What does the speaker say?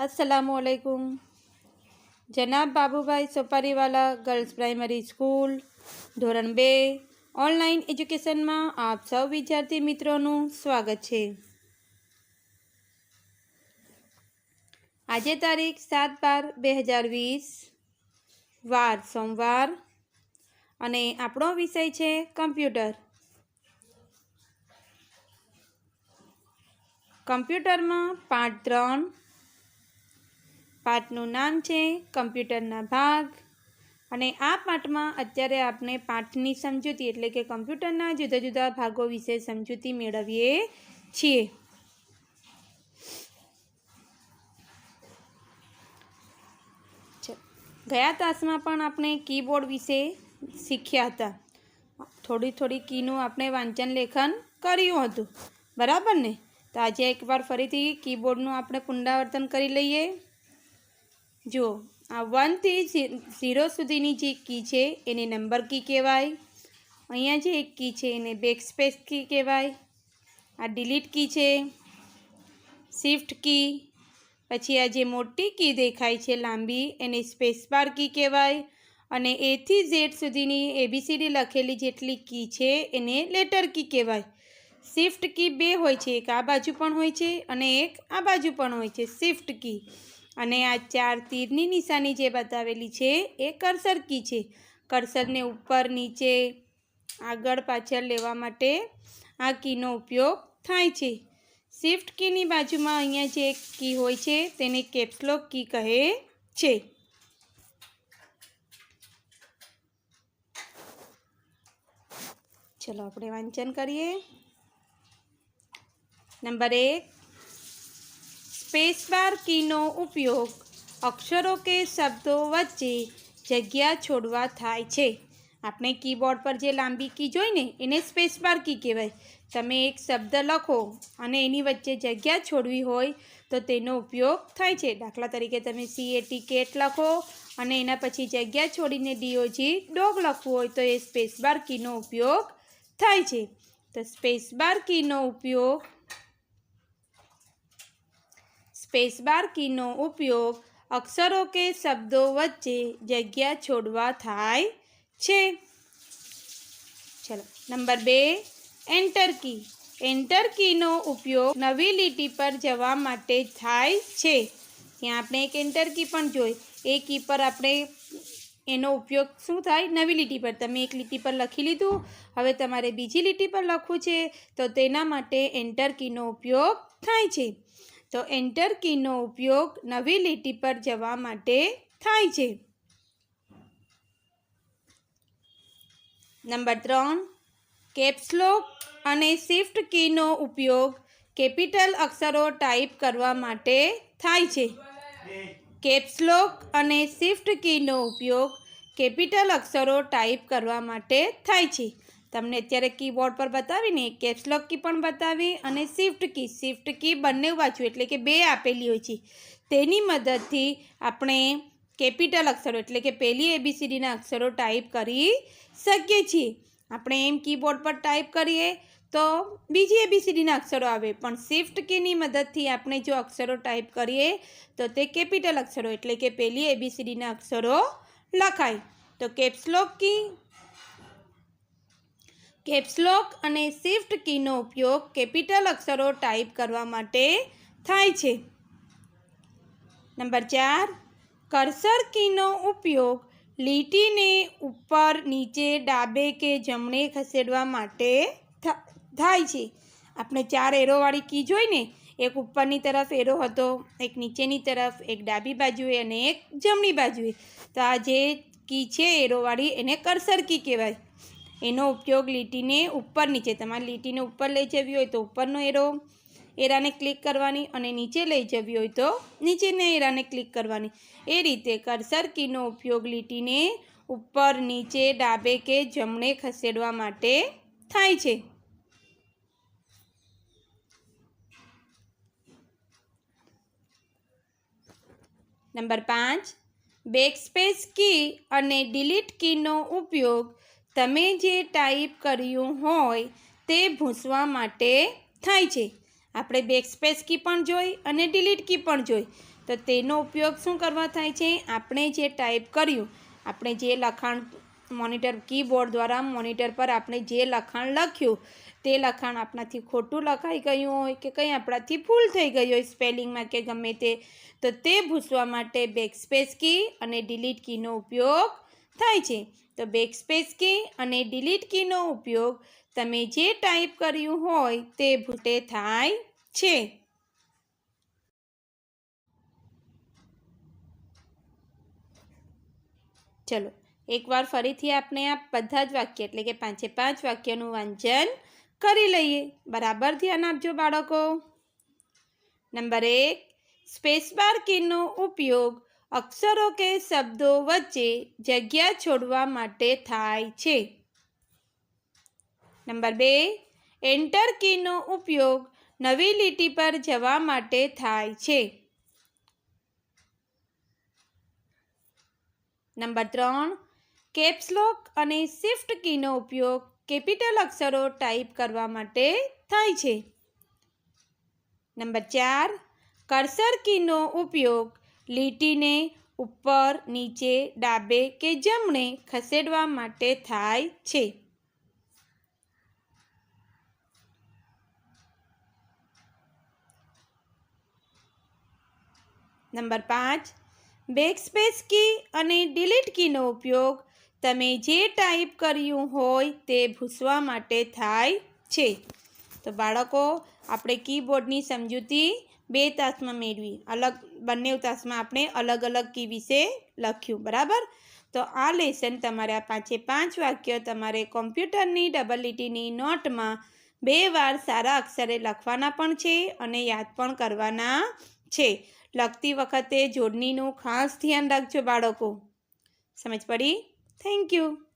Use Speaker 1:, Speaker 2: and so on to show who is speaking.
Speaker 1: અલૈકુમ જનાબ Babubhai Soparivala girls primary school ધોરણ બે online એજ્યુકેશનમાં આપ સૌ વિદ્યાર્થી મિત્રોનું સ્વાગત છે આજે તારીખ સાત બાર બે હજાર વીસ વાર સોમવાર અને આપણો વિષય છે કમ્પ્યુટર કમ્પ્યુટરમાં પાઠ ત્રણ પાઠનું નામ છે કમ્પ્યુટરના ભાગ અને આ પાઠમાં અત્યારે આપણે પાઠની સમજૂતી એટલે કે કમ્પ્યુટરના જુદા જુદા ભાગો વિશે સમજૂતી મેળવીએ છીએ. ગયા તાસમાં પણ આપણે કીબોર્ડ વિશે શીખ્યા હતા. થોડી થોડી કીનું આપણે વાંચન લેખન કર્યું હતું. બરાબર ને? તો આજે એકવાર ફરીથી કીબોર્ડનું આપણે પુનરાવર્તન કરી લઈએ. જુઓ આ વનથી ઝીરો સુધીની જે કી છે, એને નંબર કી કહેવાય. અહીંયા જે એક કી છે, એને બેક સ્પેસ કી કહેવાય. આ ડિલીટ કી છે શિફ્ટ કી, પછી આ જે મોટી કી દેખાય છે લાંબી, એને સ્પેસ બાર કી કહેવાય. અને એથી ઝેડ સુધીની એબીસીડી લખેલી જેટલી કી છે, એને લેટર કી કહેવાય. શિફ્ટ કી બે હોય છે, એક આ બાજુ પણ હોય છે અને એક આ બાજુ પણ હોય છે શિફ્ટ કી. અને આ ચાર તીરની નિશાની જે બતાવેલી છે એ કર્સર કી છે. કર્સરને ઉપર નીચે આગળ પાછળ લેવા માટે આ કીનો ઉપયોગ થાય છે. શિફ્ટ કીની બાજુમાં અહીંયા જે કી હોય છે તેને કેપ્સલોક કી કહે છે. ચલો આપણે વાંચન કરીએ. નંબર એક. સ્પેસબાર કીનો ઉપયોગ અક્ષરો કે શબ્દો વચ્ચે જગ્યા છોડવા થાય છે. આપણે કીબોર્ડ પર જે લાંબી કી જોઈને એને સ્પેસબાર કી કહેવાય. તમે એક શબ્દ લખો અને એની વચ્ચે જગ્યા છોડવી હોય તો તેનો ઉપયોગ થાય છે. દાખલા તરીકે તમે સી એ ટી કેટ લખો અને એના પછી જગ્યા છોડીને ડીઓજી ડોગ લખવું હોય તો એ સ્પેસબાર કીનો ઉપયોગ થાય છે. તો સ્પેસબાર કીનો ઉપયોગ સ્પેસબાર કીનો ઉપયોગ અક્ષરો કે શબ્દો વચ્ચે જગ્યા છોડવા થાય છે. ચલો, નંબર બે એન્ટર કી એન્ટર કીનો ઉપયોગ નવી લીટી પર જવા માટે થાય છે. ત્યાં આપણે એક એન્ટર કી પણ જોઈ. એ કી પર આપણે એનો ઉપયોગ શું થાય? નવી લીટી પર. તમે એક લીટી પર લખી લીધું. હવે તમારે બીજી લીટી પર લખવું છે. તો તેના માટે એન્ટર કીનો ઉપયોગ થાય છે. તો એન્ટર કીનો ઉપયોગ નવી લીટી પર જવા માટે થાય છે. નંબર ત્રણ કેપ્સલોક અને શિફ્ટ કીનો ઉપયોગ કેપિટલ અક્ષરો ટાઈપ કરવા માટે થાય છે. કેપ્સલોક અને શિફ્ટ કીનો ઉપયોગ કેપિટલ અક્ષરો ટાઈપ કરવા માટે થાય છે. તમને અત્યારે કીબોર્ડ પર બતાવીને કેપ્સલોક કી પણ બતાવી અને શિફ્ટ કી શિફ્ટ કી બંને બાજુ એટલે કે બે આપેલી હોય છે. તેની મદદથી આપણે કેપિટલ અક્ષરો, એટલે કે પહેલી એબીસીડીના અક્ષરો ટાઈપ કરી શકીએ છીએ. આપણે એમ કીબોર્ડ પર ટાઈપ કરીએ તો બીજી એબીસીડીના અક્ષરો આવે. પણ શિફ્ટ કીની મદદથી આપણે જો અક્ષરો ટાઈપ કરીએ તો તે કેપિટલ અક્ષરો, એટલે કે પહેલી એબીસીડીના અક્ષરો લખાય. તો caps lock key caps lock અને શિફ્ટ કીનો ઉપયોગ કેપિટલ અક્ષરો ટાઈપ કરવા માટે થાય છે. નંબર ચાર કર્સર કીનો ઉપયોગ લીટીને ઉપર નીચે ડાબે કે જમણે ખસેડવા માટે થાય છે. આપણે ચાર એરોવાળી કી જોઈને એક ઉપરની તરફ એરો હતો, એક નીચેની તરફ, એક ડાબી બાજુએ અને એક જમણી બાજુએ. તો આ જે કી છે એરોવાળી એને કર્સર કી કહેવાય. એનો ઉપયોગ લીટીને ઉપર નીચે, તમારે લીટીને ઉપર લઈ જવી હોય તો ઉપરનો એરો, એરાને ક્લિક કરવાની અને નીચે લઈ જવી હોય તો નીચેના એરાને ક્લિક કરવાની. એ રીતે કર્સર કીનો ઉપયોગ લીટીને ઉપર, નીચે, ડાબે કે જમણે ખસેડવા માટે થાય છે. નંબર પાંચ, બેકસ્પેસ કી અને ડિલીટ કીનો ઉપયોગ તમે જે ટાઈપ કર્યું હોય તે ભૂંસવા માટે થાય છે. આપણે બેકસ્પેસ કી પણ જોઈ અને ડિલીટ કી પણ જોઈ. તો તેનો ઉપયોગ શું કરવા થાય છે? આપણે જે ટાઈપ કર્યું, આપણે જે લખાણ મોનિટર કીબોર્ડ દ્વારા મોનિટર પર આપણે જે લખાણ લખ્યું, તે લખાણ આપણાથી ખોટું લખાઈ ગયું હોય કે કંઈ આપણાથી ભૂલ થઈ ગઈ હોય સ્પેલિંગમાં કે ગમે તે, તો તે ભૂસવા માટે બેકસ્પેસ કી અને ડિલીટ કીનો ઉપયોગ થાય છે. તો બેકસ્પેસ કી અને ડિલીટ કીનો ઉપયોગ તમે જે ટાઈપ કર્યું હોય તે ભૂટે થાય છે. ચલો, એકવાર ફરીથી આપણે આ બધા જ વાક્ય એટલે કે પાંચે પાંચ વાક્યનું વાંચન કરી લઈએ. બરાબર ધ્યાન આપજો બાળકો. નંબર એક સ્પેસબાર કીનો ઉપયોગ અક્ષરો કે શબ્દો વચ્ચે જગ્યા છોડવા માટે થાય છે. નંબર બે એન્ટર કીનો ઉપયોગ નવી લીટી પર જવા માટે થાય છે. નંબર ત્રણ કેપ્સલોક અને શિફ્ટ કીનો ઉપયોગ કેપિટલ અક્ષરો ટાઈપ કરવા માટે થાય છે. નંબર ચાર કર્સર કીનો ઉપયોગ લીટીને ઉપર નીચે ડાબે કે જમણે ખસેડવા માટે થાય છે. નંબર પાંચ. બેકસ્પેસ કી અને ડિલીટ કીનો ઉપયોગ તમે જે ટાઈપ કર્યું હોય તે ભૂસવા માટે થાય છે. તો બાળકો, આપણે કીબોર્ડની સમજૂતી બે તાસમાં મેળવી. અલગ, બંને તાસમાં આપણે અલગ અલગ કી વિશે લખ્યું, બરાબર? તો આ લેસન તમારે આ પાંચે પાંચ વાક્ય તમારે કોમ્પ્યુટરની ડબલ લીટીની નોટમાં બે વાર સારા અક્ષરે લખવાના પણ છે અને યાદ પણ કરવાના છે. લખતી વખતે જોડણીનું ખાસ ધ્યાન રાખજો બાળકો. સમજ પડી? Thank you